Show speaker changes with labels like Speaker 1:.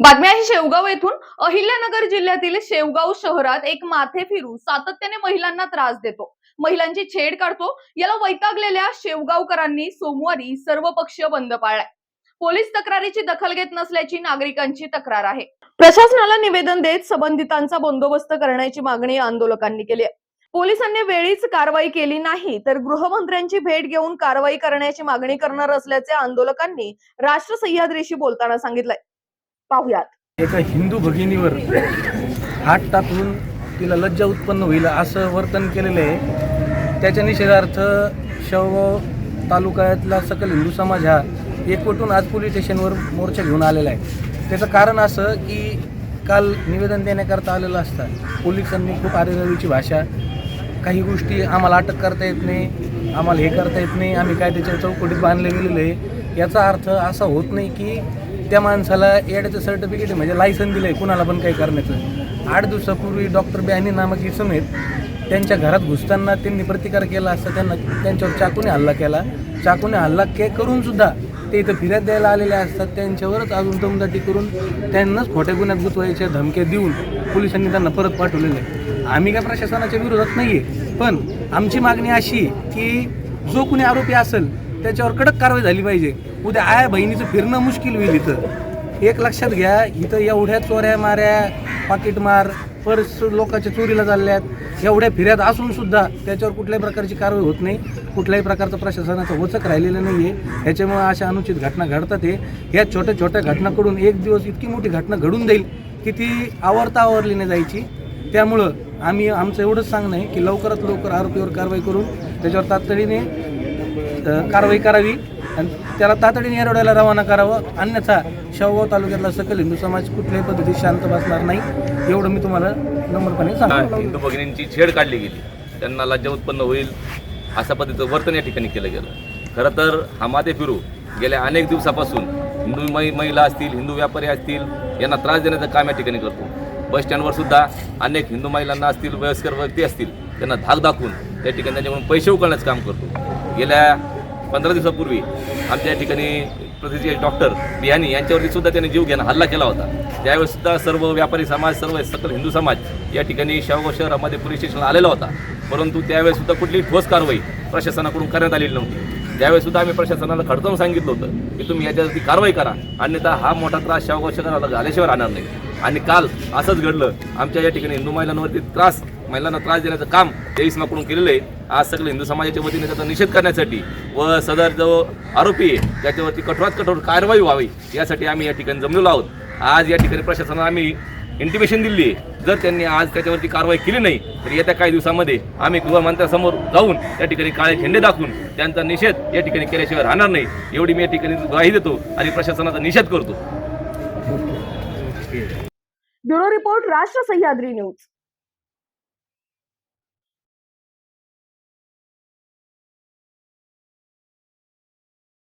Speaker 1: बातमी आहे शेवगाव येथून. अहिल्यानगर जिल्ह्यातील शेवगाव शहरात एक माथे फिरू सातत्याने महिलांना त्रास देतो. महिलांची छेड काढतो. याला वैतागलेल्या शेवगावकरांनी सोमवारी सर्वपक्षीय बंद पाळलाय. पोलीस तक्रारीची दखल घेत नसल्याची नागरिकांची तक्रार आहे. प्रशासनाला निवेदन देत संबंधितांचा बंदोबस्त करण्याची मागणी आंदोलकांनी केली आहे. पोलिसांनी वेळीच कारवाई केली नाही तर गृहमंत्र्यांची भेट घेऊन कारवाई करण्याची मागणी करणार असल्याचे आंदोलकांनी राष्ट्र सह्याद्रीशी बोलताना सांगितलंय. पाहुयात.
Speaker 2: एका हिंदू भगिनीवर हात टाकून तिला लज्जा उत्पन्न होईल असं वर्तन केलेलं आहे. त्याच्या निषेधार्थ शेवगाव तालुक्यातला सकल हिंदू समाज हा एकवटून आज पोलीस स्टेशनवर मोर्चा घेऊन आलेला आहे. त्याचं कारण असं की काल निवेदन देण्याकरता आलेलं असतं. पोलिसांनी खूप आरेरवीची भाषा काही गोष्टी आम्हाला अटक करता येत नाही आम्हाला हे करता येत नाही आम्ही काय त्याच्या चौकटीत बांधले गेलेलो आहे. याचा अर्थ असा होत नाही की त्या माणसाला एडचं सर्टिफिकेट म्हणजे लायसन दिलं आहे कुणाला पण काही करण्याचं. आठ दिवसापूर्वी डॉक्टर बॅनी नामक इसम आहेत. त्यांच्या घरात घुसताना त्यांनी प्रतिकार केला असता त्यांना त्यांच्यावर चाकूने हल्ला केला. चाकूने हल्ला के करून सुद्धा ते इथं फिर्याद द्यायला आलेले असतात. त्यांच्यावरच अजून दमदाटी करून त्यांनाच खोट्या गुन्ह्यात गुतवायच्या धमक्या देऊन पोलिसांनी त्यांना परत पाठवलेलं आहे. आम्ही काय प्रशासनाच्या विरोधात नाही आहे पण आमची मागणी अशी आहे की जो कुणी आरोपी असेल त्याच्यावर कडक कारवाई झाली पाहिजे. उद्या आया बहिणीचं फिरणं मुश्किल होईल इथं. एक लक्षात घ्या इथं एवढ्या चोऱ्या माऱ्या पाकिटमार पर्स लोकांच्या चोरीला चालल्यात एवढ्या फिर्याद असून सुद्धा त्याच्यावर कुठल्याही प्रकारची कारवाई होत नाही कुठल्याही प्रकारचं प्रशासनाचं वचक राहिलेलं नाही आहे ह्याच्यामुळे अशा अनुचित घटना घडतात आहे ह्या छोट्या छोट्या घटनाकडून एक दिवस इतकी मोठी घटना घडून जाईल की ती आवरता आवरली नाही जायची. त्यामुळं आम्ही आमचं एवढंच सांगणं आहे की लवकरात लवकर आरोपीवर कारवाई करून त्याच्यावर तातडीने कारवाई करावी. आणि त्याला तातडीने येरवड्याला रवाना करावं. अन्यथा शेवगाव तालुक्यातला सकल हिंदू समाज कुठल्याही पद्धतीत शांत बसणार नाही. एवढं मी तुम्हाला नम्रपणे सांगतो.
Speaker 3: हिंदू भगिनींची छेड काढली गेली. त्यांना लज्जा उत्पन्न होईल अशा पद्धतीचं वर्तन या ठिकाणी केलं गेलं. खरं तर हा माते फिरू. गेल्या अनेक दिवसापासून हिंदू मै महिला असतील हिंदू व्यापारी असतील यांना त्रास देण्याचं काम या ठिकाणी करतो. बस स्टँडवर सुद्धा अनेक हिंदू महिलांना असतील वयस्कर व्यक्ती असतील त्यांना धाक दाखवून त्या ठिकाणी त्यांच्याकडून पैसे उकळण्याचं काम करतो. गेल्या पंधरा दिवसापूर्वी आमच्या या ठिकाणी प्रतिचे डॉक्टर बियानी यांच्यावरती सुद्धा त्यांनी जीव घेणं हल्ला केला होता. त्यावेळेस सुद्धा सर्व व्यापारी समाज सर्व सकल हिंदू समाज या ठिकाणी शेवगाव शहरामध्ये पोलीस स्टेशनला आलेला होता. परंतु त्यावेळेस सुद्धा कुठलीही ठोस कारवाई प्रशासनाकडून करण्यात आलेली नव्हती. त्यावेळेस सुद्धा आम्ही प्रशासनाला खडकावून सांगितलं होतं की तुम्ही याच्यावरती कारवाई करा. अन्यथा हा मोठा त्रास शेवगाव शहराला झाल्याशिवाय राहणार नाही. आणि काल असंच घडलं. आमच्या या ठिकाणी हिंदू महिलांवरती त्रास महिलांना त्रास देण्याचं काम त्या इस्माकडून केलेलं आहे. आज सगळे हिंदू समाजाच्या वतीने त्याचा निषेध करण्यासाठी व सदर जो आरोपी आहे त्याच्यावरती कठोरात कठोर कारवाई व्हावी यासाठी आम्ही या ठिकाणी जमलेलो आहोत. आज या ठिकाणी प्रशासनाला आम्ही इंटिमेशन दिली जर त्यांनी आज त्याच्यावरती कारवाई केली नाही तर येत्या काही दिवसामध्ये आम्ही गृहमंत्र्यासमोर जाऊन त्या ठिकाणी काळे झेंडे दाखवून त्यांचा निषेध या ठिकाणी केल्याशिवाय राहणार नाही. एवढी मी या ठिकाणी ग्वाही देतो आणि प्रशासनाचा निषेध करतो.
Speaker 1: ब्युरो रिपोर्ट राष्ट्र सह्याद्री न्यूज.